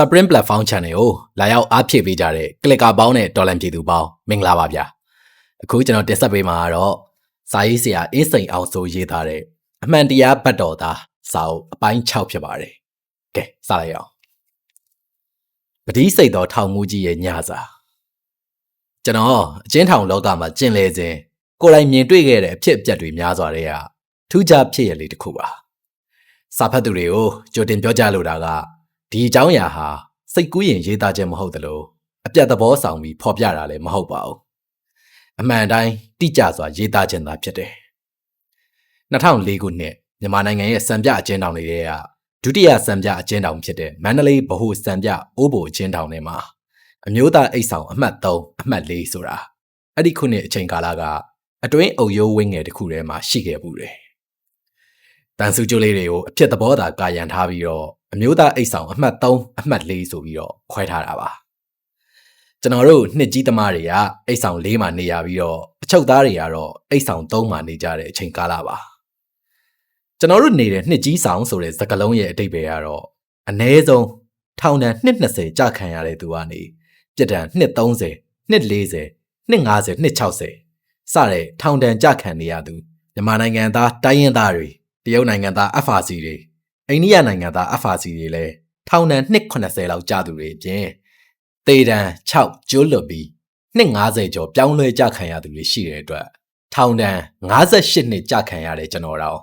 Spring Platform Channel ကိုလာရောက်အားဖြည့်ပေးကြတဲ့ကလစ်ကာပေါင်းနဲ့တော်လန်ပြည်သူပေါင်းမင်္ဂလာပါဗျာအခုကျွန်တော်တင်ဆက်ပေးမှာကတော့စာရေးဆရာအင်းစိန်အောင်ဆိုရေးသားတဲ့အမှန်တရားဘတ်တော်သားစာအုပ်အပိုင်း6ဖြစ်ပါတယ်ကဲစလိုက်အောင်ပတိစိတ်တော်ထောင်မှုကြီးရဲ့ညစာကျွန်တော်အချင်းထောင်လောကမှာကျင်လေစဉ်ကိုယ်တိုင်မြင်တွေ့ခဲ့တဲ့အဖြစ်အပျက်တွေများစွာတွေကထူးခြားဖြစ်ရလေးတစ်ခုပါစာဖတ်သူတွေကိုကြိုတင်ပြောကြလိုတာက ဒီအကြောင်းအရာဟာစိတ်ကူးရင်ရေးသားခြင်းမဟုတ်သလိုအပြတ်သဘောဆောင်ပြီးဖော်ပြတာလည်းမဟုတ်ပါဘူးအမှန်တိုင်းတိကျစွာရေးသားခြင်းသာဖြစ်တယ်2004ခုနှစ်မြန်မာနိုင်ငံရဲ့စံပြအကျဉ်းထောင်တွေကဒုတိယစံပြအကျဉ်းထောင်ဖြစ်တဲ့မန္တလေးဗဟိုစံပြအိုးဘိုအကျဉ်းထောင်ထဲမှာအမျိုးသားအိတ်ဆောင်အမှတ်3အမှတ်4ဆိုတာအဲ့ဒီခုနှစ်အချိန်ကာလကအတွင်းအုပ်ရိုးဝင်းငယ်တစ်ခုထဲမှာရှိခဲ့ဘူးတယ်တန်စုကျိုးလေးတွေကိုအဖြစ်သဘောသာကာယံထားပြီးတော့ အမျိုးသားအိတ်ဆောင်အမှတ်3အမှတ်4ဆိုပြီးတော့ခွဲထားတာပါကျွန်တော်တို့နှစ်ကြီးသမားတွေကအိတ်ဆောင်4မှာနေရပြီးတော့အချုပ်သားတွေကတော့အိတ်ဆောင်3မှာနေကြတဲ့အချိန်ကာလပါကျွန်တော်တို့နေတဲ့နှစ်ကြီးဆောင်ဆိုတဲ့စကားလုံးရဲ့အတိတ်ပဲကတော့အ ਨੇ ဆုံးထောင်ဒဏ်နှစ်20ကြာခံရတဲ့သူကနေပြစ်ဒဏ်နှစ်30နှစ်40နှစ်50နှစ်60စတဲ့ထောင်ဒဏ်ကြာခံနေရသူမြန်မာနိုင်ငံသားတိုင်းရင်းသားတွေတရုတ်နိုင်ငံသား FRC တွေ အိန္ဒိယနိုင်ငံသား FRC တွေလည်းထောင်ဒဏ်နှစ်80လောက်ကြာသူတွေအပြင်တေတံ6ကျိုးလွတ်ပြီးနှစ်90ကျော်ပြောင်းလဲကြခံရသူတွေရှိတဲ့အတွက်ထောင်ဒဏ်58နှစ်ကြာခံရတဲ့ကျွန်တော်တော့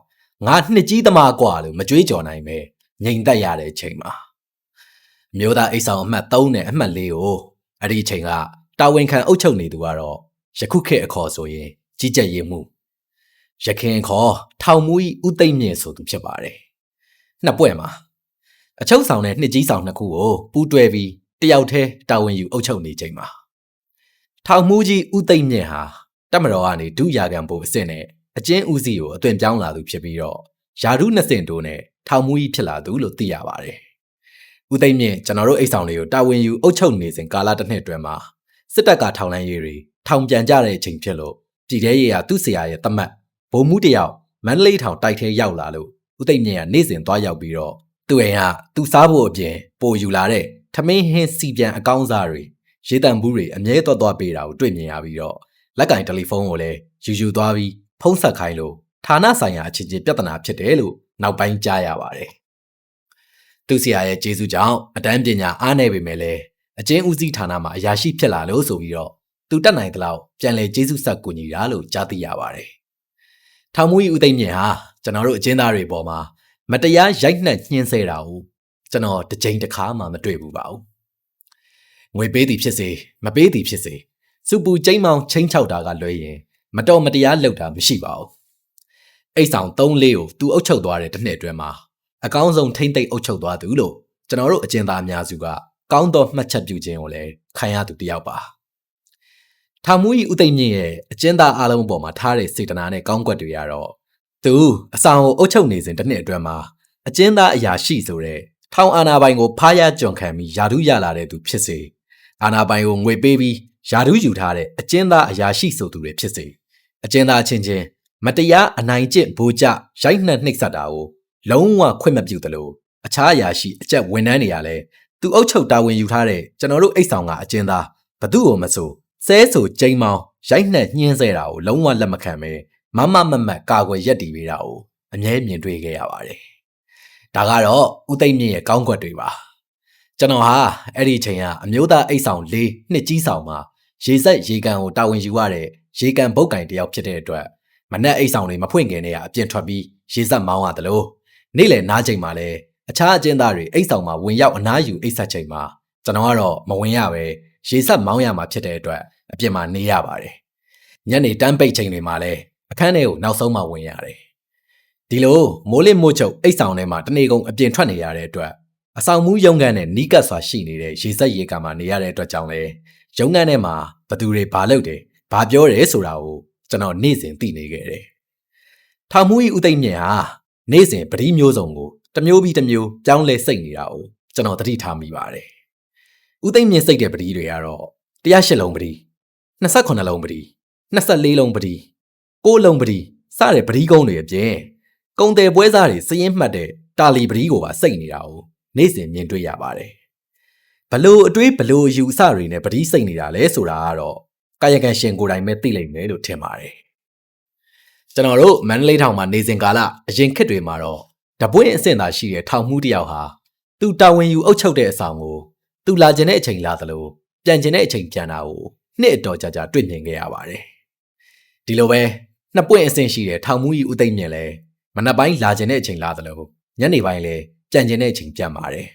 ငါနှစ်ကြီးသမားกว่าလို့မကြွေးကြော်နိုင်ပဲငြိမ်သက်ရတဲ့အချိန်မှာမျိုးသားအိတ်ဆောင်အမှတ်3နဲ့အမှတ်4ကိုအဲ့ဒီအချိန်ကတာဝန်ခံအုပ်ချုပ်နေသူကတော့ယခုခေတ်အခေါ်ဆိုရင်ကြီးကြပ်ရေးမှုရခင်ခေါ်ထောင်မူဤဥသိမ့်မြင့်ဆိုသူဖြစ်ပါတယ် နှစ်ပွဲမှာအချုပ်ဆောင်နဲ့နှစ်ကြီးဆောင်နှစ်ခုကိုပူးတွဲပြီးတယောက်တည်းတာဝန်ယူအုပ်ချုပ်နေချိန်မှာထောင်မူကြီးဥသိမ့်မြင့်ဟာတက်မတော်ကနေဒုရာခံဖို့အစ်စ်နဲ့အကျဉ်းဦးစီးကိုအသွင်ပြောင်းလာသူဖြစ်ပြီးတော့ယာရုနှစ်စင်တိုးနဲ့ထောင်မူကြီးဖြစ်လာသူလို့သိရပါတယ်။ဦးသိမ့်မြင့်ကျွန်တော်တို့အိတ်ဆောင်တွေကိုတာဝန်ယူအုပ်ချုပ်နေစဉ်ကာလတစ်နှစ်အတွင်းမှာစစ်တပ်ကထောင်လိုင်းရေးတွေထောင်ပြန်ကြတဲ့အချိန်ဖြစ်လို့ပြည်ထဲရေးကသူ့ဆရာရဲ့တမတ်ဗိုလ်မှူးတယောက်မန္တလေးထောင်တိုက်ထဲရောက်လာလို့ ဦးသိမ့်မြင့်ကနေ့စဉ်သွားရောက်ပြီးတော့သူ့အိမ်ကသူစားဖို့အပြင်ပို့ယူလာတဲ့ထမင်းဟင်းစီပြန်အကောင်းစားတွေရေးတံဘူးတွေအမြဲတော့တော့ပေးတာကိုတွေ့မြင်ရပြီးတော့လက်ကင်တယ်လီဖုန်းကိုလည်းယူယူသွားပြီးဖုန်းဆက်ခိုင်းလို့ဌာနဆိုင်ရာအချင်းချင်းပြဿနာဖြစ်တယ်လို့နောက်ပိုင်းကြားရပါတယ်။သူဆရာရဲ့ကျေးဇူးကြောင့်အတန်းပညာအားနည်းပေမဲ့လည်းအချင်းဦးစီးဌာနမှာအရာရှိဖြစ်လာလို့ဆိုပြီးတော့သူတက်နိုင်သလောက်ပြန်လည်ကျေးဇူးဆက်ကူညီတာလို့ကြားသိရပါတယ်။ထောင်မူကြီးဦးသိမ့်မြင့်ဟာ ကျွန်တော်တို့အချင်းသားတွေပေါ်မှာမတရားရိုက်နှက်ညှင်းဆဲတာကိုကျွန်တော်တစ်ကြိမ်တစ်ခါမှမတွေ့ဘူးပါဘူး။ငွေပေးသည်ဖြစ်စေမပေးသည်ဖြစ်စေစူပူကျိမ်းမောင်ချင်းချောက်တာကလွဲရင်မတော်မတရားလုပ်တာမရှိပါဘူးအိတ်ဆောင်3လေးကိုသူအုပ်ချုပ်သွားတဲ့တစ်နှစ်အတွင်းမှာအကောင်းဆုံးထိမ့်သိမ့်အုပ်ချုပ်သွားသူလို့ကျွန်တော်တို့အကျဉ်းသားအများစုကကောင်းသောမှတ်ချက်ပြုခြင်းကိုလည်းခံရသူတယောက်ပါထာမူကြီးဦးသိမ့်မြင့်ရဲ့အကျဉ်းသားအားလုံးပေါ်မှာထားတဲ့စေတနာနဲ့ကောင်းကွက်တွေကတော့ သူအဆောင်ကိုအုပ်ချုပ်နေစဉ်တစ်နှစ်အတွင်းမှာအကျဉ်းသားအရာရှိဆိုတဲ့ထောင်အာနာပိုင်ကိုဖားရကြွန်ခံပြီးယာဒူးရလာတဲ့သူဖြစ်စေအာနာပိုင်ကိုငွေပေးပြီးယာဒူးယူထားတဲ့အကျဉ်းသားအရာရှိဆိုသူတွေဖြစ်စေအကျဉ်းသားချင်းချင်းမတရားအနိုင်ကျင့်ဗိုလ်ကျရိုက်နှက်နှိပ်စက်တာကိုလုံးဝခွင့်မပြုသလိုအခြားအရာရှိအကျက်ဝန်ထမ်းတွေကလည်းသူအုပ်ချုပ်တာဝန်ယူထားတဲ့ကျွန်တော်တို့အိတ်ဆောင်ကအကျဉ်းသားဘသူ့ကိုမဆိုဆဲဆိုကျိန်းမောင်းရိုက်နှက်ညှင်းဆဲတာကိုလုံးဝလက်မခံပဲ မမမမတ်ကာကွယ်ရက်တီပေးတာကိုအမြဲမြင်တွေ့ခဲ့ရပါတယ်။ဒါကတော့ဦးသိမ့်မြင့်ရဲ့ကောင်းကွက်တွေပါ။ကျွန်တော်ဟာအဲ့ဒီအချိန်ကအမျိုးသားအိတ်ဆောင်၄နှစ်ကြီးဆောင်မှာရေဆက်ရေကန်ကိုတာဝန်ယူရတဲ့ရေကန်ဘုတ်ကင်တယောက်ဖြစ်တဲ့အတွက်မနက်အိတ်ဆောင်တွေမဖွင့်ခင်တည်းကအပြင်ထွက်ပြီးရေဆက်မောင်းရတယ်လို့နေ့လယ်နားချိန်မှာလည်းအခြားအကျဉ်းသားတွေအိတ်ဆောင်မှာဝင်ရောက်အနားယူအိတ်ဆက်ချိန်မှာကျွန်တော်ကတော့မဝင်ရပဲရေဆက်မောင်းရမှာဖြစ်တဲ့အတွက်အပြင်မှာနေရပါတယ်ညနေတန်းပိတ်ချိန်တွေမှာလည်း အခန်းထဲကိုနောက်ဆုံးမှဝင်ရတယ်ဒီလိုမိုးလင်းမိုးချုပ်အိတ်ဆောင်ထဲမှာတနေကုန်အပြင်ထွက်နေရတဲ့အတွက်အဆောင်မူးရုံကန်နဲ့နီးကပ်စွာရှိနေတဲ့ရေဆက်ရေကန်မှာနေရတဲ့အတွက်ကြောင့်လေရုံကန်ထဲမှာဘသူတွေဘာလုပ်တယ်ဘာပြောတယ်ဆိုတာကိုကျွန်တော်နေ့စဉ်သိနေခဲ့တယ်။ထောင်မူကြီးဦးသိမ့်မြင့်ဟာနေ့စဉ်ပတိမျိုးစုံကိုတစ်မျိုးပြီးတစ်မျိုးပြောင်းလဲစိတ်နေတာကိုကျွန်တော်သတိထားမိပါတယ်။ဦးသိမ့်မြင့်စိတ်တဲ့ပတိတွေကတော့108လုံးပတိ28လုံးပတိ24လုံးပတိ 6လုံးပတိစတဲ့ပတိကုန်းတွေအပြင်ကုံတယ်ပွဲစားတွေစည်ရင်မှတ်တဲ့တာလီပတိကိုပါစိတ်နေတာကိုနေ့စဉ်မြင်တွေ့ရပါတယ်ဘလို့အတွေးဘလို့အယူအဆတွေနဲ့ပတိစိတ်နေတာလဲဆိုတာကတော့ကာယကံရှင်ကိုယ်တိုင်ပဲသိလိမ့်မယ်လို့ထင်ပါတယ်ကျွန်တော်တို့မန္တလေးထောင်မှာနေစဉ်ကာလအရင်ခေတ်တွေမှာတော့တပွင့်အဆင့်သာရှိတဲ့ထောင်မှုတစ်ယောက်ဟာသူတာဝန်ယူအုပ်ချုပ်တဲ့အဆောင်ကိုသူလာကျင်တဲ့အချိန်လာသလိုပြန်ကျင်တဲ့အချိန်ပြန်တာကိုနှစ်အတော်ကြာကြာတွေ့မြင်ခဲ့ရပါတယ်ဒီလိုပဲ နှစ်ပွင့်အဆင့်ရှိတဲ့ထောင်မှုကြီးဦးသိမ့်မြင့်လဲမနက်ပိုင်းလာကျင်တဲ့အချိန်လာသလိုညနေပိုင်းလဲပြန်ကျင်တဲ့အချိန်ပြန်ပါတယ်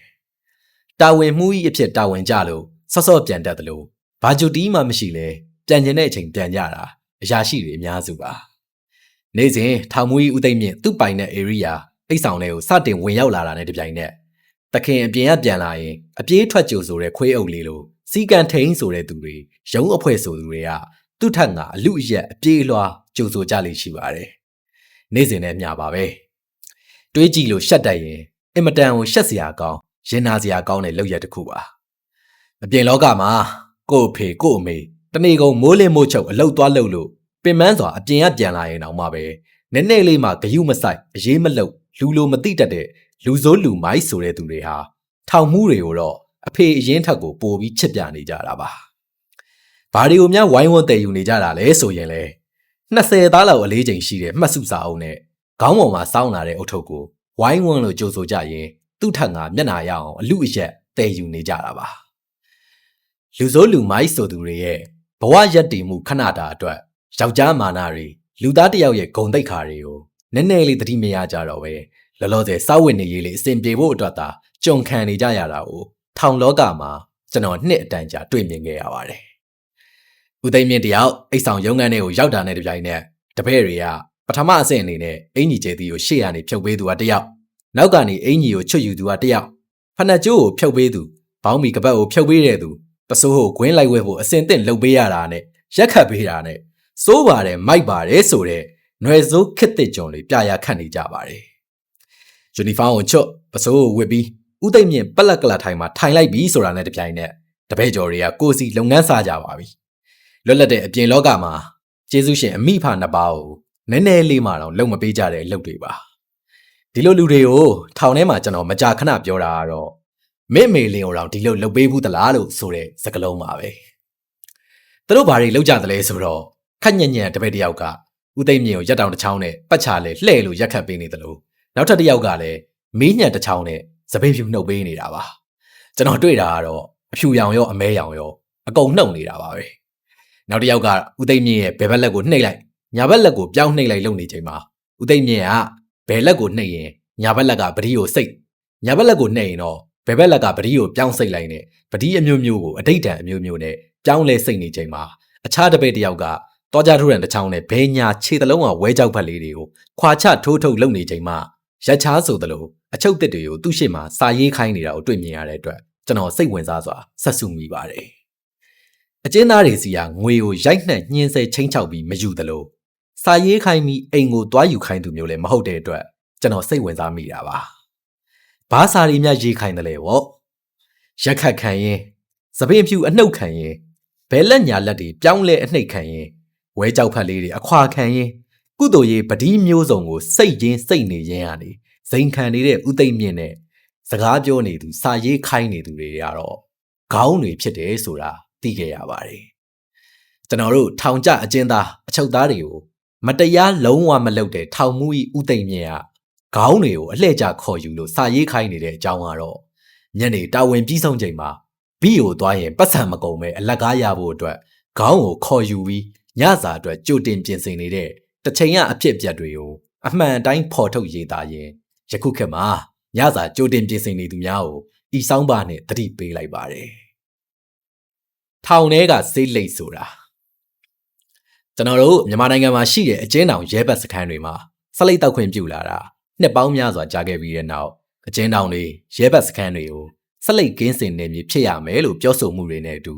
တာဝန်မှုကြီးအဖြစ်တာဝန်ကြလို့ဆော့ဆော့ပြန်တတ်တယ်လို့ဘာဂျူတီမှမရှိလဲပြန်ကျင်တဲ့အချိန်ပြန်ကြတာအရာရှိတွေအများစုပါနေ့စဉ်ထောင်မှုကြီးဦးသိမ့်မြင့်သူ့ပိုင်တဲ့ area အိတ်ဆောင်လေးကိုစတင်ဝင်ရောက်လာတာနဲ့တပြိုင်နက်တခင်အပြင်ကပြန်လာရင်အပြေးထွက်ကြိုဆိုတဲ့ခွေးအုပ်လေးလိုစီကန်ထိန်ဆိုတဲ့သူတွေရုံးအဖွဲ့ဆိုသူတွေကသူ့ထက်ငါအလူအရက်အပြေးလွှာ ကြိုဆိုကြလိမ့်ရှိပါတယ်နေ့စဉ်နဲ့မျှပါပဲတွေးကြည့်လို့ရှက်တတ်ရင်အင်မတန်ကိုရှက်စရာကောင်းရင်နာစရာကောင်းတဲ့လုပ်ရက်တစ်ခုပါအပြင်လောကမှာကို့အဖေကို့အမေတနေ့ကုန်မိုးလင်းမိုးချုပ်အလုတ်သွားလုတ်လို့ပင်မစွာအပြင်ကပြန်လာရင်တော့မှပဲနည်းနည်းလေးမှဂယုမဆိုင်အရေးမလုတ်လူလိုမသိတတ်တဲ့လူစိုးလူမိုက်ဆိုတဲ့သူတွေဟာထောင်မှုတွေကိုတော့အဖေအရင်ထက်ကိုပိုပြီးချစ်ပြနေကြတာပါ။ဘာတွေကိုများဝိုင်းဝန်းတည်ယူနေကြတာလဲဆိုရင်လေ 20သားလောက်အလေးချိန်ရှိတဲ့မှတ်စုစာအုပ်နဲ့ခေါင်းပေါ်မှာစောင်းလာတဲ့အုတ်ထုပ်ကိုဝိုင်းဝန်းလို့ကြိုဆိုကြရင်သူ့ထက်ငါမျက်နာရအောင်အလူအရက်တည်ယူနေကြတာပါ။လူစိုးလူမိုက်ဆိုသူတွေရဲ့ဘဝရက်တည်မှုခဏတာအတွက်ယောက်ျားမာနာတွေလူသားတစ်ယောက်ရဲ့ဂုံတိတ်ခါတွေကိုနည်းနည်းလေးသတိမရကြတော့ပဲလောလောဆယ်စောက်ဝင်နေရေးလေးအစဉ်ပြေဖို့အတွက်သာကြုံခံနေကြရတာကိုထောင်လောကမှာကျွန်တော်နှစ်အတန်ကြာတွေ့မြင်ခဲ့ရပါတယ်။ ဦးသိမ်းမြင့်တယောက်အိတ်ဆောင်ရုံးခန်းထဲကိုရောက်တာနဲ့တပြိုင်နက်တပည့်တွေကပထမအဆင့်အနေနဲ့အင်ကြီးကျဲသီးကိုရှေ့ကနေဖြုတ်ပေးသူကတယောက်နောက်ကနေအင်ကြီးကိုချွတ်ယူသူကတယောက်ဖနက်ကျိုးကိုဖြုတ်ပေးသူဘောင်းမီကပတ်ကိုဖြုတ်ပေးတဲ့သူပစိုးကိုဂွင်းလိုက်ဝဲဖို့အစင်သင့်လှုပ်ပေးရတာနဲ့ရက်ခတ်ပေးတာနဲ့စိုးပါတယ်မိုက်ပါတယ်ဆိုတဲ့ຫນွယ်စိုးခစ်တစ်ကြုံလေးပြရာခတ်နေကြပါတယ်။ယူနီဖောင်းကိုချွတ်ပစိုးကိုဝစ်ပြီးဥသိမ့်မြင့်ပက်လက်ကလထိုင်မှာထိုင်လိုက်ပြီးဆိုတာနဲ့တပြိုင်နက်တပည့်ကျော်တွေကကိုစီလုပ်ငန်းစားကြပါပြီ။ လွတ်လပ်တဲ့အပြင်လောကမှာကျေးဇူးရှင်အမိဖနှစ်ပါးကိုနည်းနည်းလေးမှတော့လုံမပေးကြတဲ့အလုပ်တွေပါ။ဒီလိုလူတွေကိုထောင်ထဲမှာကျွန်တော်မကြာခဏပြောတာကတော့မင်းမေလင်ကိုတော့ဒီလိုလုပ်ပေးဘူးသလားလို့ဆိုတဲ့စကားလုံးပါပဲ။သူတို့ဘာတွေလုပ်ကြသလဲဆိုတော့ခက်ညံ့ညံ့တပည့်တယောက်ကဦးသိမ့်မြင့်ကိုရက်တောင်တစ်ချောင်းနဲ့ပတ်ချလဲလှဲ့လို့ရက်ခတ်ပေးနေတယ်လို့နောက်ထပ်တစ်ယောက်ကလည်းမီးညံတစ်ချောင်းနဲ့စပိန်ဖြူနှုတ်ပေးနေတာပါကျွန်တော်တွေ့တာကတော့အဖြူရောင်ရောအမဲရောင်ရောအကုန်နှုတ်နေတာပါပဲ နောက်တစ်ယောက်ကဦးသိမ့်မြင့်ရဲ့ဘယ်ဘက်လက်ကိုနှိပ်လိုက်ညာဘက်လက်ကိုပြောင်းနှိပ်လိုက်လုပ်နေချိန်မှာဦးသိမ့်မြင့်ကဘယ်လက်ကိုနှိပ်ရင်ညာဘက်လက်ကပတိကိုစိတ်ညာဘက်လက်ကိုနှိပ်ရင်တော့ဘယ်ဘက်လက်ကပတိကိုပြောင်းစိတ်လိုက်နဲ့ပတိအမျိုးမျိုးကိုအတိတ်တန်အမျိုးမျိုးနဲ့ပြောင်းလဲစိတ်နေချိန်မှာအခြားတစ်ပည့်တစ်ယောက်ကတောကြထိုးရန်တစ်ချောင်းနဲ့ဘဲညာခြေတလုံးကဝဲကြောက်ဖက်လေးတွေကိုခွာချထိုးထုတ်လုပ်နေချိန်မှာရက်ချားဆိုသလိုအချုပ်တစ်တွေကိုသူ့ရှေ့မှာစာရေးခိုင်းနေတာကိုတွေ့မြင်ရတဲ့အတွက်ကျွန်တော်စိတ်ဝင်စားစွာဆက်စုမိပါတယ်။ အကျဉ်းသားတွေစီကငွေကိုရိုက်နှက်ညှင်းဆဲချင်းချောက်ပြီးမယူသလိုစာရေးခိုင်းပြီးအိမ်ကိုတွားယူခိုင်းသူမျိုးလည်းမဟုတ်တဲ့အတွက်ကျွန်တော်စိတ်ဝင်စားမိတာပါ။ဘာစာရီများရေးခိုင်းတယ်လဲဗော။ရက်ခတ်ခံရင်သပင်ဖြူအနှုတ်ခံရင်ဘဲလက်ညာလက်တွေပြောင်းလဲအနှိတ်ခံရင်ဝဲကြောက်ဖက်လေးတွေအခွာခံရင်ကုသိုလ်ရေးပတိမျိုးစုံကိုစိတ်ရင်းစိတ်နေရင်းကနေဇိမ်ခံနေတဲ့ဥသိမ့်မြင့်နဲ့စကားပြောနေသူစာရေးခိုင်းနေသူတွေကတော့ခေါင်းတွေဖြစ်တယ်ဆိုတာ သိခဲ့ရပါတယ်ကျွန်တော်တို့ထောင်ကျအကျဉ်းသားအချုပ်သားတွေကိုမတရားလုံးဝမလုပ်တဲ့ထောင်မှုဤဥသိမ့်မြင့်ကခေါင်းတွေကိုအလှည့်ကျခေါ်ယူလို့စာရေးခိုင်းနေတဲ့အကြောင်းကတော့ညနေတာဝန်ပြီးဆုံးချိန်မှာဘီကိုသွားရင်ပတ်စံမကုန်ပဲအလက်ကားရဖို့အတွက်ခေါင်းကိုခေါ်ယူပြီးညစာအတွက်ကြိုတင်ပြင်ဆင်နေတဲ့တချိန်ရအဖြစ်အပျက်တွေကိုအမှန်တိုင်းဖော်ထုတ်ရေးသားရင်ယခုခေတ်မှာညစာကြိုတင်ပြင်ဆင်နေသူများကိုဤဆောင်ပါနဲ့တတိပေးလိုက်ပါတယ်။ ထောင်ထဲကစိတ်လိတ်ဆိုတာကျွန်တော်တို့မြန်မာနိုင်ငံမှာရှိတဲ့အကျဉ်းထောင်ရဲဘက်စခန်းတွေမှာဆလိတ်တောက်ခွင့်ပြုလာတာနှစ်ပေါင်းများစွာကြာခဲ့ပြီးတဲ့နောက်အကျဉ်းထောင်တွေရဲဘက်စခန်းတွေကိုဆလိတ်ကင်းစင်နေမည်ဖြစ်ရမယ်လို့ပြောဆိုမှုတွေနဲ့အတူ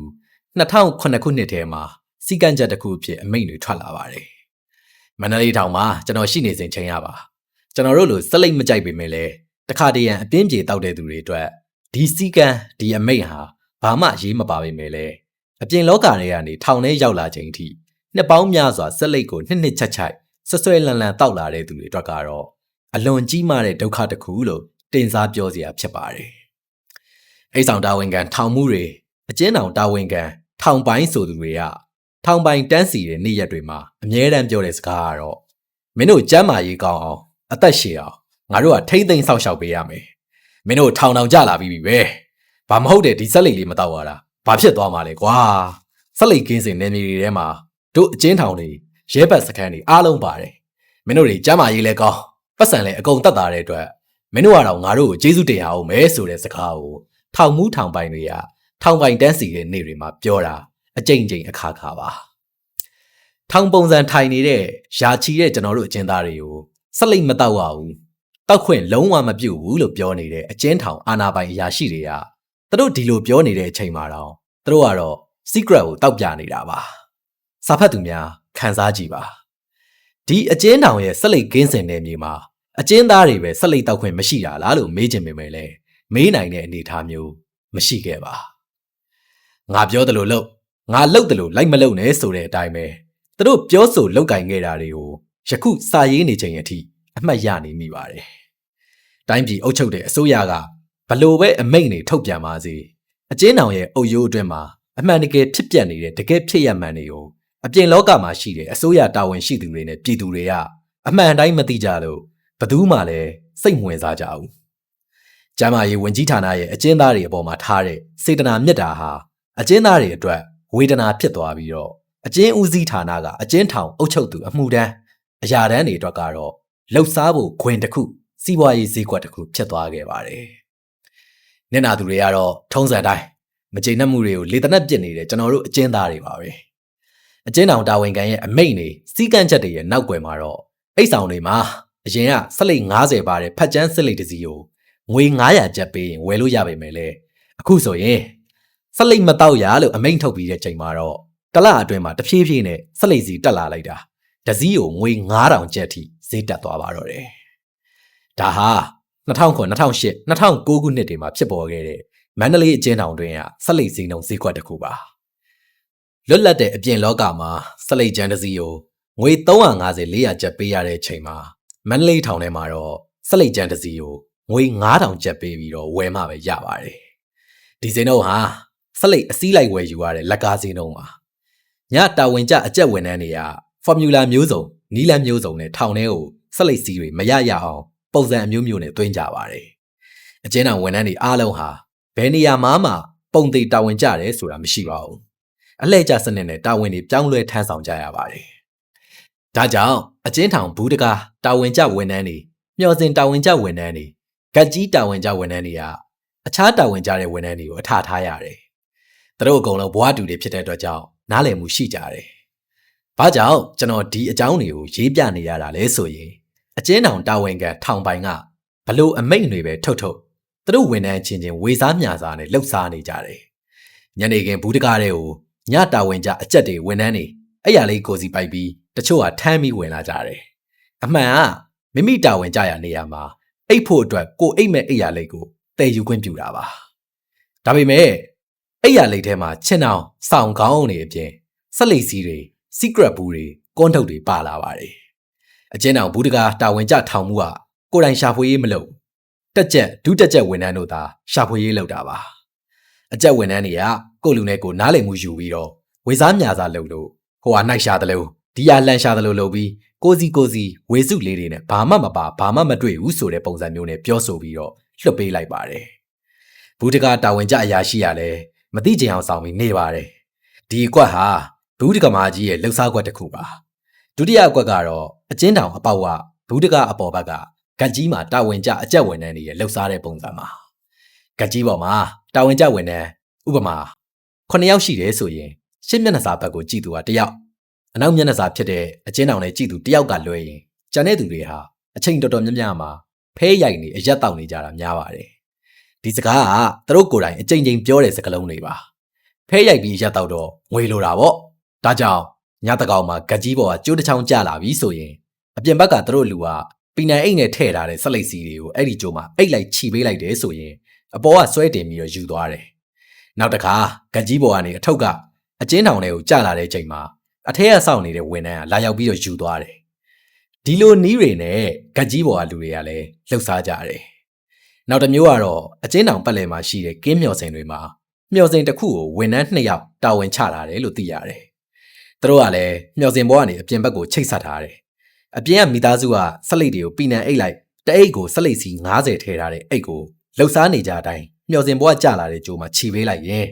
2009ခုနှစ်ထဲမှာစီကံချက်တစ်ခုအဖြစ်အမိန့်တွေထွက်လာပါတယ်။မန္တလေးထောင်မှာကျွန်တော်ရှိနေစဉ်ချိန်ရပါကျွန်တော်တို့လိုစလိတ်မကြိုက်ပေမဲ့လည်းတခါတရံအပြင်းပြေတောက်တဲ့သူတွေအတွက်ဒီစီကံဒီအမိန့်ဟာဘာမှရေးမပါပေမဲ့လည်း အပြင်လောကတွေကနေထောင်ထဲရောက်လာချိန်ထိနှစ်ပေါင်းများစွာစက်လိတ်ကိုနှစ်နှစ်ချက်ချိုက်ဆွဆွဲလန်လန်တောက်လာတဲ့သူတွေအတွက်ကတော့အလွန်ကြီးမားတဲ့ဒုက္ခတစ်ခုလို့တင်စားပြောစရာဖြစ်ပါတယ်။အိတ်ဆောင်တာဝန်ခံထောင်မှုတွေအကျဉ်းထောင်တာဝန်ခံထောင်ပိုင်းဆိုသူတွေကထောင်ပိုင်းတန်းစီတဲ့နေ့ရက်တွေမှာအမြဲတမ်းပြောတဲ့စကားကတော့မင်းတို့ကျမ်းမာရေးကောင်းအောင်အသက်ရှည်အောင်ငါတို့ကထိမ့်သိမ့်ဆောက်ရှောက်ပေးရမယ်မင်းတို့ထောင်ထောင်ကြလာပြီးပြီပဲဘာမဟုတ်တဲ့ဒီဆက်လိတ်လေးမတော့ရတာ ဘာဖြစ်သွားမှာလဲကွာဆက်လိတ်ကင်းစင်နေမြေတွေထဲမှာတို့အကျဉ်းထောင်တွေရဲဘတ်စခန်းတွေအားလုံးပါတယ်မင်းတို့တွေကျမ်းမာရေးလဲကောင်းပတ်စံလဲအကုန်တတ်တာတဲ့အတွက်မင်းတို့ကတော့ငါတို့ကိုကျေးဇူးတင်ရအောင်မယ်ဆိုတဲ့စကားကိုထောင်မှုထောင်ပိုင်တွေကထောင်ပိုင်တန်းစီတဲ့နေ့တွေမှာပြောတာအကြိမ်ကြိမ်အခါခါပါထောင်ပုံစံထိုင်နေတဲ့ယာချီတဲ့ကျွန်တော်တို့အကျဉ်းသားတွေကိုဆက်လိတ်မတော့ရဘူးတောက်ခွင့်လုံးဝမပြုတ်ဘူးလို့ပြောနေတဲ့အကျဉ်းထောင်အာနာပိုင်အရာရှိတွေက သူတို့ဒီလိုပြောနေတဲ့အချိန်မှာတော့သူတို့ကတော့ secret ကိုတောက်ပြနေတာပါစာဖတ်သူများခန်းစားကြည့်ပါဒီအကျဉ်းထောင်ရဲ့ဆက်လိတ်ကင်းစင်တဲ့မြေမှာအကျဉ်းသားတွေပဲဆက်လိတ်တောက်ခွင့်မရှိတာလားလို့မေးချင်ပေမဲ့လည်းမေးနိုင်တဲ့အနေအထားမျိုးမရှိခဲ့ပါငါပြောတယ်လို့လို့ငါလှုပ်တယ်လို့လိုက်မလှုပ်နဲ့ဆိုတဲ့အတိုင်းပဲသူတို့ပြောဆိုလောက်ကင်ခဲ့တာတွေကိုယခုစာရေးနေချိန်အထိအမှတ်ရနေမိပါတယ်တိုင်းပြည်အုပ်ချုပ်တဲ့အစိုးရက ဘလို့ပဲအမိန့်တွေထုတ်ပြန်ပါစေအကျဉ်းထောင်ရဲ့အုပ်ရိုးအတွင်းမှာအမှန်တကယ်ဖြစ်ပျက်နေတဲ့တကယ်ဖြစ်ရမှန်တွေကိုအပြင်လောကမှာရှိတဲ့အစိုးရတာဝန်ရှိသူတွေနဲ့ပြည်သူတွေကအမှန်တိုင်းမသိကြလို့ဘယ်သူမှလည်းစိတ်ဝင်စားကြဘူး။ကျမ်းမာရေးဝန်ကြီးဌာနရဲ့အကျဉ်းသားတွေအပေါ်မှာထားတဲ့စေတနာမြတ်တာဟာအကျဉ်းသားတွေအတွက်ဝေဒနာဖြစ်သွားပြီးတော့အကျဉ်းဦးစီးဌာနကအကျဉ်းထောင်အုပ်ချုပ်သူအမှုတန်းအရာတန်းတွေအတွက်ကတော့လှုပ်ရှားဖို့ခွင်တစ်ခုစီးပွားရေးဈေးကွက်တစ်ခုဖြစ်သွားခဲ့ပါတယ်။ မျက်နာသူတွေကတော့ထုံးစံတိုင်းမကျေနပ်မှုတွေကိုလေတနက်ပစ်နေတဲ့ကျွန်တော်တို့အကျဉ်းသားတွေပါပဲ။အကျဉ်းထောင်တာဝန်ခံရဲ့အမိန့်တွေစီကန့်ချက်တွေရဲ့နောက်ွယ်မှာတော့အိတ်ဆောင်တွေမှာအရင်ကဆက်လိတ်90ပါတဲ့ဖတ်ကျန်းဆက်လိတ်တစ်စီကိုငွေ900ကျပ်ပေးရင်ဝယ်လို့ရပါမယ်လေအခုဆိုရင်ဆက်လိတ်မတော့ရလို့အမိန့်ထုတ်ပြီးတဲ့ချိန်မှာတော့တလအတွင်းမှာတဖြည်းဖြည်းနဲ့ဆက်လိတ်စီတက်လာလိုက်တာတစည်းကိုငွေ9000ကျပ်ထိဈေးတက်သွားပါတော့တယ်ဒါဟာ 2009 2008 2009ခုနှစ်တွေမှာဖြစ်ပေါ်ခဲ့တဲ့မန္တလေးအကျဉ်းထောင်တွင်ကဆက်လိတ်စီနှုံဈေးကွက်တစ်ခုပါလွတ်လပ်တဲ့အပြင်လောကမှာဆက်လိတ်ကျန်းတစည်းကိုငွေ350 400ကျပ်ပေးရတဲ့ချိန်မှာမန္တလေးထောင်ထဲမှာတော့ဆက်လိတ်ကျန်းတစ်စီကိုငွေ9000ကျပ်ပေးပြီးတော့ဝယ်မှပဲရပါတယ်ဒီစင်းတော့ဟာဆက်လိတ်အစည်းလိုက်ဝယ်ယူရတဲ့လက်ကားစင်းတော့ပါညတာဝန်ကျအကြက်ဝန်ထမ်းတွေကဖော်မြူလာမျိုးစုံနီးလန်းမျိုးစုံနဲ့ထောင်ထဲကိုဆက်လိတ်စီးတွေမရရအောင် ပုံစံအမျိုးမျိုးနဲ့တွင်းကြပါတယ်အကျဉ်းတော်ဝန်ထမ်းတွေအားလုံးဟာဘယ်နေရာမှာမှပုံသေးတာဝန်ကြတယ်ဆိုတာမရှိပါဘူးအလှည့်ကျစနစ်နဲ့တာဝန်တွေပြောင်းလဲထမ်းဆောင်ကြရပါတယ်ဒါကြောင့်အကျဉ်းထောင်ဘူးတကားတာဝန်ကျဝန်ထမ်းတွေမျှော်စင်တာဝန်ကျဝန်ထမ်းတွေဂက်ကြီးတာဝန်ကျဝန်ထမ်းတွေကအခြားတာဝန်ကျတဲ့ဝန်ထမ်းတွေကိုအထာထားရတယ်။သူတို့အကုန်လုံးဘဝတူတွေဖြစ်တဲ့အတွက်ကြောင့်နားလည်မှုရှိကြတယ်။ဘာကြောင့်ကျွန်တော်ဒီအကြောင်းတွေကိုရေးပြနေရတာလဲဆိုရင် အကျဉ်းထောင်တာဝန်ခံထောင်ပိုင်ကဘလို့အမိန့်တွေပဲထုတ်ထုတ်သူတို့ဝန်ထမ်းချင်းချင်းဝေစားမျှစားနဲ့လှုပ်ရှားနေကြတယ်။ညနေခင်းဘူးတကားတွေကိုညတာဝန်ကျအကြက်တွေဝန်ထမ်းတွေအဲ့ရလေးကိုစီပိုက်ပြီးတချို့ကထမ်းပြီးဝင်လာကြတယ်အမှန်ကမိမိတာဝန်ကြရနေရမှာအိတ်ဖို့အတွက်ကိုအိတ်မဲ့အိတ်ရလိတ်ကိုတည်ယူခွင့်ပြုတာပါဒါပေမဲ့အိတ်ရလိတ်ထဲမှာချင်းအောင်စောင်းကောင်းနေအပြင်ဆက်လိတ်စီးတွေ secret ဘူးတွေကွန်ထုတ်တွေပါလာပါတယ် အကျဉ်းအောင်ဘူးတကားတာဝန်ကြထောင်မှုကကိုယ်တိုင်ရှာဖွေရေးမလုပ်တက်ကြက်ဒုတက်ကြက်ဝန်ထမ်းတို့သာရှာဖွေရေးလုပ်တာပါအကြက်ဝန်ထမ်းတွေကကိုလူနဲ့ကိုနားလည်မှုယူပြီးတော့ဝေစားမြာစားလုပ်လို့ဟိုဟာနိုင်ရှာတယ်လို့ဒီဟာလှန်ရှာတယ်လို့လုပ်ပြီးကိုစီကိုစီဝေစုလေးတွေနဲ့ဘာမှမပါဘာမှမတွေ့ဘူးဆိုတဲ့ပုံစံမျိုးနဲ့ပြောဆိုပြီးတော့လွတ်ပေးလိုက်ပါတယ်ဘူးတကာတာဝန်ကြအရာရှိရလဲမသိချင်အောင်ဆောင်ပြီးနေပါတယ်ဒီအကွက်ဟာဘူးတကမာကြီးရဲ့လှုပ်ရှားကွက်တစ်ခုပါ ဒုတိယအကွက်ကတော့အကျဉ်းတောင်အပေါက်ဝဘူးတကအပေါ်ဘက်ကဂတ်ကြီးမှာတာဝန်ကြအကြက်ဝန်ထမ်းတွေရဲ့လှုပ်ရှားတဲ့ပုံစံပါဂတ်ကြီးပေါ်မှာတာဝန်ကြဝန်ထမ်းဥပမာ9ယောက်ရှိတယ်ဆိုရင်ရှင်းမျက်နှာစာဘက်ကိုကြည့်သူကတယောက်အနောက်မျက်နှာစာဖြစ်တဲ့အကျဉ်းတောင်နဲ့ကြည့်သူတယောက်ကလွဲရင်ကျန်တဲ့သူတွေဟာအချိန်တော်တော်များများမှာဖဲရိုက်နေအရက်တောက်နေကြတာများပါတယ်ဒီစကားကသူတို့ကိုယ်တိုင်အချိန်ချင်းပြောတဲ့စကားလုံးတွေပါဖဲရိုက်ပြီးအရက်တောက်တော့ငွေလိုတာပေါ့ဒါကြောင့် ညတကောင်မှာဂက်ကြီးပေါ်ကကျိုးတစ်ချောင်းကျလာပြီဆိုရင်အပြင်ဘက်ကသူတို့လူကပီနန်အိတ်နဲ့ထည့်ထားတဲ့ဆက်လက်စီတွေကိုအဲ့ဒီကျိုးမှာအိတ်လိုက်ခြိပေးလိုက်တယ်ဆိုရင်အပေါ်ကဆွဲတင်ပြီးတော့ယူသွားတယ်နောက်တစ်ခါဂက်ကြီးပေါ်ကနေအထုပ်ကအကျဉ်းထောင်ထဲကိုကျလာတဲ့ချိန်မှာအထက်ကစောင့်နေတဲ့ဝန်ထမ်းကလာရောက်ပြီးတော့ယူသွားတယ်ဒီလိုနီးတွေနဲ့ဂက်ကြီးပေါ်ကလူတွေကလည်းလှုပ်ရှားကြတယ်နောက်တစ်မျိုးကတော့အကျဉ်းတောင်ပတ်လည်မှာရှိတဲ့ကင်းမျော်စင်တွေမှာမျော်စင်တစ်ခုကိုဝန်ထမ်းနှစ်ယောက်တာဝန်ချလာတယ်လို့သိရတယ်။ သူတို့ကလည်းမျော်စင်ဘောကနေအပြင်ဘက်ကိုချိတ်ဆက်ထားတယ်။အပြင်ကမိသားစုကဆက်လိတ်တွေကိုပြည်နံအိတ်လိုက်တအိတ်ကိုဆက်လိတ်စီ90ထည့်ထားတဲ့အိတ်ကိုလှုပ်ရှားနေကြတဲ့အတိုင်းမျော်စင်ဘောကကြလာတဲ့ကြိုးမှာခြိပေးလိုက်ရင်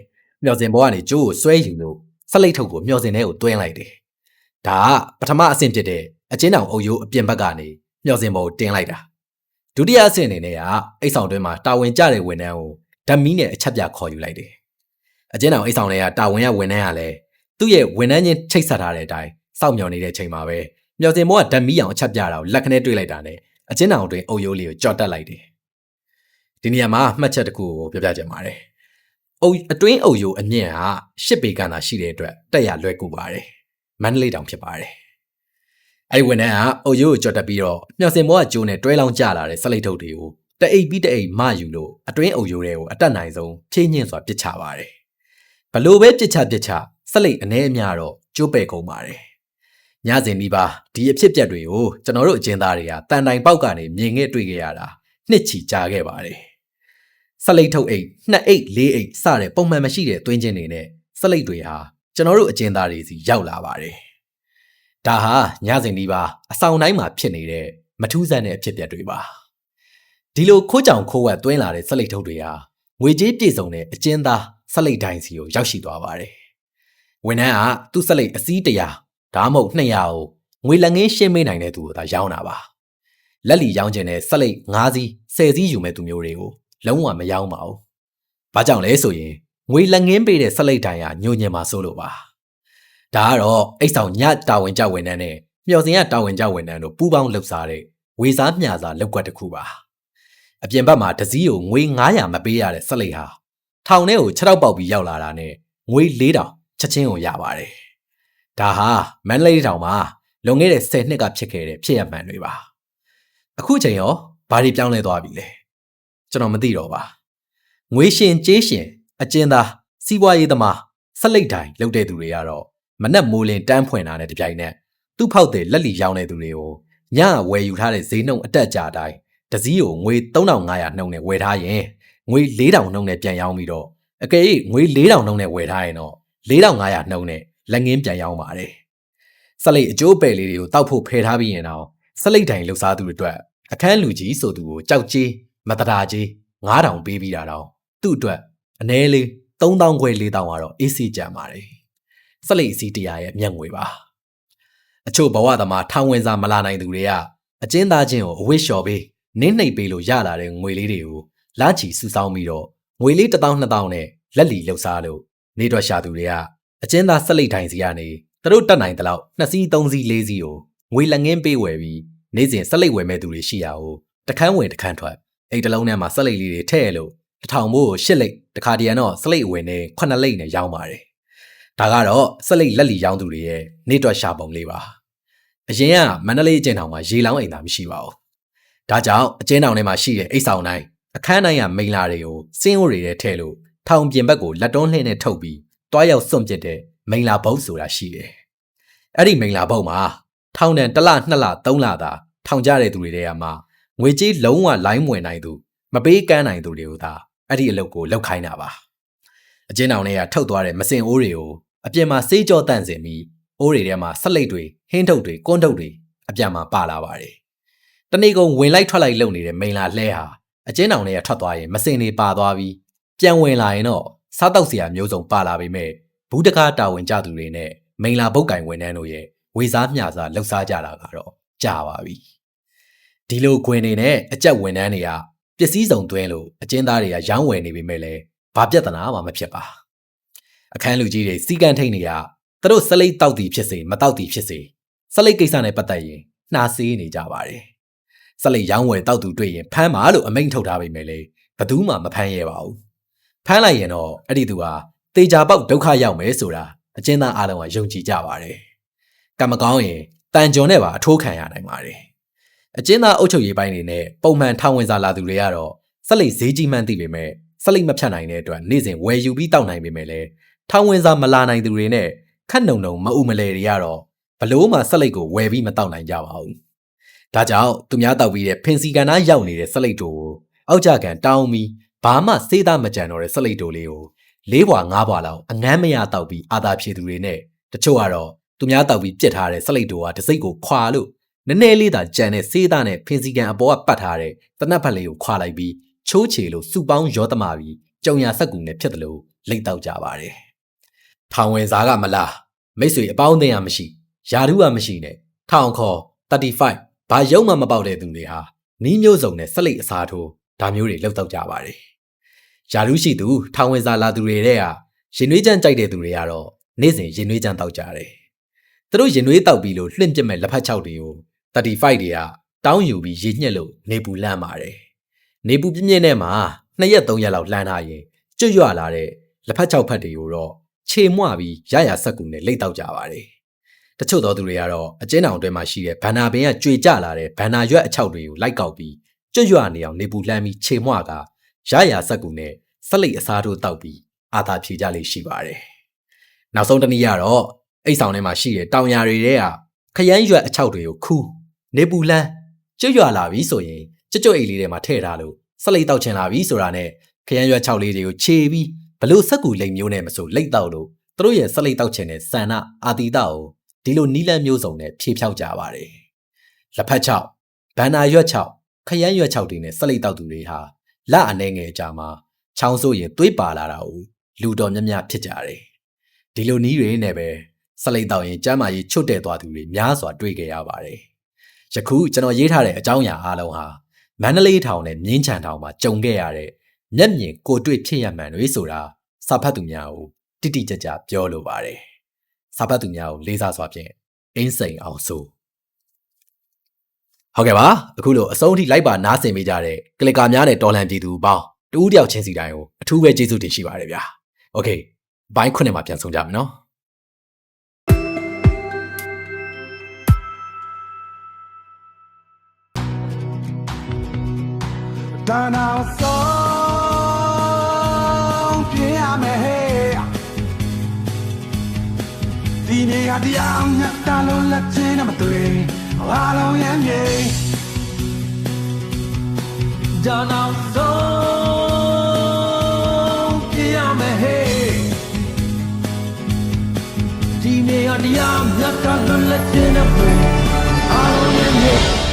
မျော်စင်ဘောကနေကြိုးကိုဆွဲယူလို့ဆက်လိတ်ထုတ်ကိုမျော်စင်ထဲကိုတွင်းလိုက်တယ်။ဒါကပထမအဆင့်ဖြစ်တဲ့အကျဉ်းတောင်အုပ်ရိုးအပြင်ဘက်ကနေမျော်စင်ဘောကိုတင်းလိုက်တာ။ဒုတိယအဆင့်အနေနဲ့ကအိတ်ဆောင်တွင်းမှာတာဝန်ကျတဲ့ဝန်ထမ်းကိုဓာတ်မီးနဲ့အချက်ပြခေါ်ယူလိုက်တယ်။အကျဉ်းတော်အိတ်ဆောင်တွေကတာဝန်ရဝန်ထမ်းကလည်း သူ့ရဲ့ဝန်ထမ်းချင်းချိတ်ဆက်ထားတဲ့အတိုင်းစောင့်မျှော်နေတဲ့အချိန်မှာပဲမျော်စင်ဘောကဓာတ်မီးအောင်အချက်ပြတာကိုလက်ခနဲ့တွေးလိုက်တာနဲ့အကျဉ်းတော်အတွင်းအုပ်ရိုးလေးကိုကြော်တက်လိုက်တယ်။ဒီနေရာမှာမှတ်ချက်တစ်ခုကိုပြောပြချင်ပါတယ်။အုပ်အတွင်းအုပ်ရိုးအမြင့်ဟာရှစ်ပေကန်သာရှိတဲ့အတွက်တက်ရလွယ်ကူပါတယ်။မန္တလေးတောင်ဖြစ်ပါတယ်။အဲဒီဝန်ထမ်းကအုပ်ရိုးကိုကြော်တက်ပြီးတော့မျော်စင်ဘောကကျိုးနဲ့တွဲလောင်းကျလာတဲ့ဆက်လိတ်ထုတ်တွေကိုတအိပ်ပြီးတအိပ်မယူလို့အတွင်းအုပ်ရိုးတွေကိုအတက်နိုင်ဆုံးဖြင်းညင်းစွာပစ်ချပါတယ်။ဘလို့ပဲပစ်ချပစ်ချ ဆက်လိတ်အ ਨੇ အများတော့ကျိုးပဲ့ကုန်ပါတယ်။ညစဉ်ဒီပါဒီအဖြစ်ပြက်တွေကိုကျွန်တော်တို့အကျဉ်းသားတွေကတန်တိုင်ပေါက်ကနေမြင်ခဲ့တွေ့ခဲ့ရတာနှစ်ချီကြာခဲ့ပါတယ်။ဆက်လိတ်ထုတ်အိတ်နှစ်အိတ်လေးအိတ်စတဲ့ပုံမှန်မရှိတဲ့သွင်းချင်းတွေနဲ့ဆက်လိတ်တွေဟာကျွန်တော်တို့အကျဉ်းသားတွေစီရောက်လာပါတယ်။ဒါဟာညစဉ်ဒီပါအဆောင်တိုင်းမှာဖြစ်နေတဲ့မထူးဆန်းတဲ့အဖြစ်ပြက်တွေပါ။ဒီလိုခိုးကြောင်ခိုးဝက်သွင်းလာတဲ့ဆက်လိတ်ထုတ်တွေဟာငွေကြေးပြည့်စုံတဲ့အကျဉ်းသားဆက်လိတ်တိုင်းစီကိုရောက်ရှိသွားပါတယ်။ ဝန်ထမ်းကသူ့ဆက်လိတ်အစည်းတရာဒါမှမဟုတ်200ကိုငွေလက်ငင်းရှင်းမေးနိုင်တဲ့သူကိုသာရောင်းတာပါ။လက်လီရောင်းခြင်းနဲ့ဆက်လိတ်9စီး10စီးယူမဲ့သူမျိုးတွေကိုလုံးဝမရောင်းပါဘူး။ဘာကြောင့်လဲဆိုရင်ငွေလက်ငင်းပေးတဲ့ဆက်လိတ်တိုင်းကညိုညင်မှာစိုးလို့ပါ။ဒါကတော့အိတ်ဆောင်ညတာဝန်ကြဝန်ထမ်းနဲ့မျော်စင်ရတာဝန်ကြဝန်ထမ်းတို့ပူးပေါင်းလှုပ်ရှားတဲ့ဝေစားမျှစာလောက်ကွက်တစ်ခုပါ။အပြင်ဘက်မှာတစည်းကိုငွေ900မပေးရတဲ့ဆက်လိတ်ဟာထောင်ထဲကို6တော့ပေါက်ပြီးရောက်လာတာနဲ့ငွေ4000 ချက်ချင်းကိုရပါတယ်။ဒါဟာမန္တလေးတောင်မှာလွန်ခဲ့တဲ့10နှစ်ကဖြစ်ခဲ့တဲ့ဖြစ်ရမှန်တွေပါ။အခုချိန်ရောဘာတွေပြောင်းလဲသွားပြီလဲ။ကျွန်တော်မသိတော့ပါ။ငွေရှင်ကြေးရှင်အကျဉ်းသားစီးပွားရေးသမားဆက်လိတ်တိုင်းလုပ်တဲ့သူတွေကတော့မနက်မိုးလင်းတန်းဖွင့်တာနဲ့တပြိုင်နက်သူ့ဖောက်တဲ့လက်လီရောင်းတဲ့သူတွေကိုညဝယ်ယူထားတဲ့ဈေးနှုန်းအတက်ကြတိုင်းတစည်းကိုငွေ3500နှုန်းနဲ့ဝယ်ထားရင်ငွေ4000နှုန်းနဲ့ပြန်ရောင်းပြီးတော့အကယ်၍ငွေ4000နှုန်းနဲ့ဝယ်ထားရင်တော့ 4500နှုန်းနဲ့လက်ငင်းပြန်ရောင်းပါတယ်။ဆက်လိတ်အကျိုးပယ်လေးတွေကိုတောက်ဖို့ဖယ်ထားပြီးရင်တော့ဆက်လိတ်တိုင်လှူစားသူတွေအတွက်အခန်းလူကြီးဆိုသူကိုကြောက်ကြီးမတရာကြီး9000ပေးပြီးတာတော့သူ့အတွက်အ ਨੇ လေး3000ခွဲ4000ကတော့အေးစီကြံပါတယ်။ဆက်လိတ်အစီတရားရဲ့မျက်ငွေပါ။အချို့ဘဝသမားထောင်ဝင်စာမလာနိုင်သူတွေကအကျဉ်းသားချင်းကိုအဝိလျှော်ပေးနင်းနှိပ်ပေးလို့ရလာတဲ့ငွေလေးတွေကိုလာချီစုဆောင်းပြီးတော့ငွေလေး1000 2000နဲ့လက်လီလှုပ်ရှားလို့ နေတော့ရှာသူတွေကအကျဉ်းသားဆက်လိတ်ထိုင်စီကနေသူတို့တက်နိုင်တဲ့လောက်နှစ်စီးသုံးစီးလေးစီးကိုငွေလက်ငင်းပေးဝယ်ပြီးနေ့စဉ်ဆက်လိတ်ဝယ်မဲ့သူတွေရှိရအောင်တခန်းဝင်တခန်းထွက်အိတ်တလုံးထဲမှာဆက်လိတ်လေးတွေထည့်လို့တစ်ထောင်မို့ရှစ်လိတ်တခါတရံတော့ဆက်လိတ်ဝင်နေခုနှစ်လိတ်နဲ့ရောင်းပါတယ်ဒါကတော့ဆက်လိတ်လက်လီရောင်းသူတွေရဲ့နေတော့ရှာပုံလေးပါအရင်ကမန္တလေးအကျဉ်းထောင်မှာရေလောင်းအိမ်သာမရှိပါဘူးဒါကြောင့်အကျဉ်းထောင်ထဲမှာရှိတဲ့အိတ်ဆောင်တိုင်းအခန်းတိုင်းကမိန်လာတွေကိုစင်းအိုတွေထဲထည့်လို့ ထောင်ပြင်ဘက်ကိုလက်တွန်းလှင်းနဲ့ထုတ်ပြီးတွားရောက်စွန့်ပစ်တဲ့မိန်လာဘုတ်ဆိုတာရှိတယ်။အဲ့ဒီမိန်လာဘုတ်မှာထောင်တန်တစ်လနှစ်လသုံးလသာထောင်ကြတဲ့သူတွေထဲမှာငွေကြေးလုံးဝလိုင်းမွေနိုင်သူမပေးကမ်းနိုင်သူတွေကိုသာအဲ့ဒီအလုပ်ကိုလုပ်ခိုင်းတာပါ။အကျဉ်းထောင်တွေကထုတ်သွားတဲ့မစင်အိုးတွေကိုအပြင်မှာစေးကြောတန့်စင်ပြီးအိုးတွေထဲမှာဆက်လိတ်တွေဟင်းထုတ်တွေကွန်းထုတ်တွေအပြန်မှာပါလာပါတယ်။တနေ့ကုန်ဝင်လိုက်ထွက်လိုက်လုပ်နေတဲ့မိန်လာလှဲဟာအကျဉ်းထောင်တွေကထွက်သွားရင်မစင်တွေပါသွားပြီး ပြန်ဝင်လာရင်တော့စားတောက်စရာမျိုးစုံပါလာပေမဲ့ဘူးတကားတာဝန်ကြသူတွေနဲ့မိန်လာပုတ်ကင်ဝန်ထမ်းတို့ရဲ့ဝေစားမျှစားလှုပ်ရှားကြတာကတော့ကြာပါပြီဒီလိုခွင်နေနဲ့အကြက်ဝန်ထမ်းတွေကပစ္စည်းစုံသွင်းလို့အကျဉ်းသားတွေကရောင်းဝယ်နေပေမဲ့လည်းဘာပြဿနာမှမဖြစ်ပါအခန်းလူကြီးတွေစီကံထိန်တွေကသူတို့စလိတ်တောက်တီဖြစ်စေမတောက်တီဖြစ်စေစလိတ်ကိစ္စနဲ့ပတ်သက်ရင်နှာစေးနေကြပါတယ်စလိတ်ရောင်းဝယ်တောက်သူတွေ့ရင်ဖမ်းပါလို့အမိန့်ထုတ်ထားပေမဲ့လည်းဘယ်သူမှမဖမ်းရဲပါဘူး ဖမ်းလိုက်ရင်တော့အဲ့ဒီသူဟာတေချာပေါက်ဒုက္ခရောက်မယ်ဆိုတာအကျဉ်းသားအားလုံးကယုံကြည်ကြပါတယ်။ကံမကောင်းရင်တန်ကြုံနဲ့ပါအထိုးခံရနိုင်ပါတယ်။အကျဉ်းသားအုပ်ချုပ်ရေးပိုင်းတွေနဲ့ပုံမှန်ထောင်ဝင်စာလာသူတွေကတော့ဆက်လက်ဈေးကြီးမှန်းသိပေမဲ့ဆက်လက်မဖြတ်နိုင်တဲ့အတွက်နေ့စဉ်ဝယ်ယူပြီးတောက်နိုင်ပေမဲ့လည်းထောင်ဝင်စာမလာနိုင်သူတွေနဲ့ခက်နှုံနှုံမအုပ်မလဲတွေကတော့ဘလို့မှဆက်လက်ကိုဝယ်ပြီးမတောက်နိုင်ကြပါဘူး။ဒါကြောင့်သူများတောက်ပြီးတဲ့ဖင်စီကန်သားရောက်နေတဲ့ဆက်လက်တို့ကိုအောက်ကြကန်တောင်းပြီး ဘာမှစေးသားမကြံတော့တဲ့ဆက်လိတ်တိုလေးကိုလေးဘွာငါးဘွာလောက်အငမ်းမရတောက်ပြီးအာသာဖြေသူတွေနဲ့တချို့ကတော့သူများတောက်ပြီးပြစ်ထားတဲ့ဆက်လိတ်တိုကတစိမ့်ကိုခွာလို့နည်းနည်းလေးသာကြံတဲ့စေးသားနဲ့ဖင်စီကန်အပေါ်ကပတ်ထားတဲ့တနတ်ဖက်လေးကိုခွာလိုက်ပြီးချိုးချေလို့စူပေါင်းရောတမာပြီးကြုံရဆက်ကူနဲ့ဖြစ်တယ်လို့လိတ်တောက်ကြပါတယ်။ထောင်ဝင်စားကမလားမိတ်ဆွေအပေါင်းအသင်းရမရှိယာဓုကမရှိနဲ့ထောင်ခေါ်35ဘာရုံမှမပေါက်တဲ့သူတွေဟာနီးမျိုးစုံနဲ့ဆက်လိတ်အစားထိုးဒါမျိုးတွေလောက်တော့ကြပါတယ်။ ယာဓုရှိသူထောင်ဝင်စားလာသူတွေတဲ့ကရင်နွေးချမ်းကြိုက်တဲ့သူတွေကတော့နေ့စဉ်ရင်နွေးချမ်းတောက်ကြတယ်။သူတို့ရင်နွေးတောက်ပြီးလို့လှင့်ပြစ်မဲ့လက်ဖက်ချောက်တွေကို35တွေကတောင်းယူပြီးရေညှက်လို့နေပူလန့်ပါတယ်။နေပူပြင်းပြင်းနဲ့မှာနှစ်ရက်သုံးရက်လောက်လှမ်းထားရင်ကျွတ်ရွလာတဲ့လက်ဖက်ချောက်ဖက်တွေကိုတော့ခြေမွပြီးရရဆက်ကူနဲ့လိတ်တောက်ကြပါတယ်။တချို့သောသူတွေကတော့အကျဉ်းအောင်အတွင်းမှာရှိတဲ့ဘန္နာပင်ကကြွေကြလာတဲ့ဘန္နာရွက်အချောက်တွေကိုလိုက်ကောက်ပြီးကျွတ်ရွနေအောင်နေပူလှမ်းပြီးခြေမွက ရရဆက်ကူနဲ့ဆက်လိတ်အစားထိုးတောက်ပြီးအာသာဖြေကြလိမ့်ရှိပါတယ်။နောက်ဆုံးတစ်နည်းကတော့အိတ်ဆောင်ထဲမှာရှိတဲ့တောင်ယာတွေထဲကခရမ်းရွက်အချောက်တွေကိုခူးနေပူလှမ်းကျွတ်ရွလာပြီဆိုရင်ကျွတ်ကျွတ်အိတ်လေးထဲမှာထည့်ထားလို့ဆက်လိတ်တောက်ချင်လာပြီဆိုတာနဲ့ခရမ်းရွက်ချောက်လေးတွေကိုခြေပြီးဘလို့ဆက်ကူလိမ်မျိုးနဲ့မဆိုလိတ်တောက်လို့သူတို့ရဲ့ဆက်လိတ်တောက်ချင်တဲ့ဆန္ဒအာတီတာကိုဒီလိုနီးလန်းမျိုးစုံနဲ့ဖြေဖြောက်ကြပါတယ်။လက်ဖက်ချောက်ဘန္နာရွက်ချောက်ခရမ်းရွက်ချောက်တွေနဲ့ဆက်လိတ်တောက်သူတွေဟာ လအနေငယ်အကြာမှာချောင်းဆိုးရင်သွေးပါလာတာကိုလူတော်များများဖြစ်ကြတယ်။ဒီလိုနီးတွေနဲ့ပဲဆက်လိတ်တောက်ရင်ကျမ်းမာရေးချွတ်တဲ့သွားသူတွေများစွာတွေ့ကြရပါတယ်။ယခုကျွန်တော်ရေးထားတဲ့အကြောင်းအရာအားလုံးဟာမန္တလေးထောင်နဲ့မြင်းချံထောင်မှာကြုံခဲ့ရတဲ့မျက်မြင်ကိုတွေ့ဖြစ်ရမှန်တွေဆိုတာစာဖတ်သူများကိုတိတိကျကျပြောလိုပါတယ်။စာဖတ်သူများကိုလေးစားစွာဖြင့်အင်းစိန်အောင်ဆို ဟုတ်ကဲ့ပါအခုလိုအဆုံးထိလိုက်ပါနားဆင်ပေးကြတဲ့ကလစ်ကာများနဲ့တော်လန်ပြည်သူပေါင်းတူးတယောက်ချင်းစီတိုင်းကိုအထူးပဲကျေးဇူးတင်ရှိပါတယ်ဗျာ။ Okay ဘိုင်းခွနဲ့မှာပြန်ဆုံးကြမယ်နော်။တဏှာဆုံးပြရမယ်ဟဲ့ဒီနေရာတရားညတ်တလုံးလက်ချင်းနဲ့မတွေ့ အားလုံးရဲ့မြေတဏှာဆုံးပြရမယ်ဟဲ့ဒီနေရာတရားညတ်တလုံးလက်ချင်းနဲ့မတွေ့အားလုံးရဲ့မြေ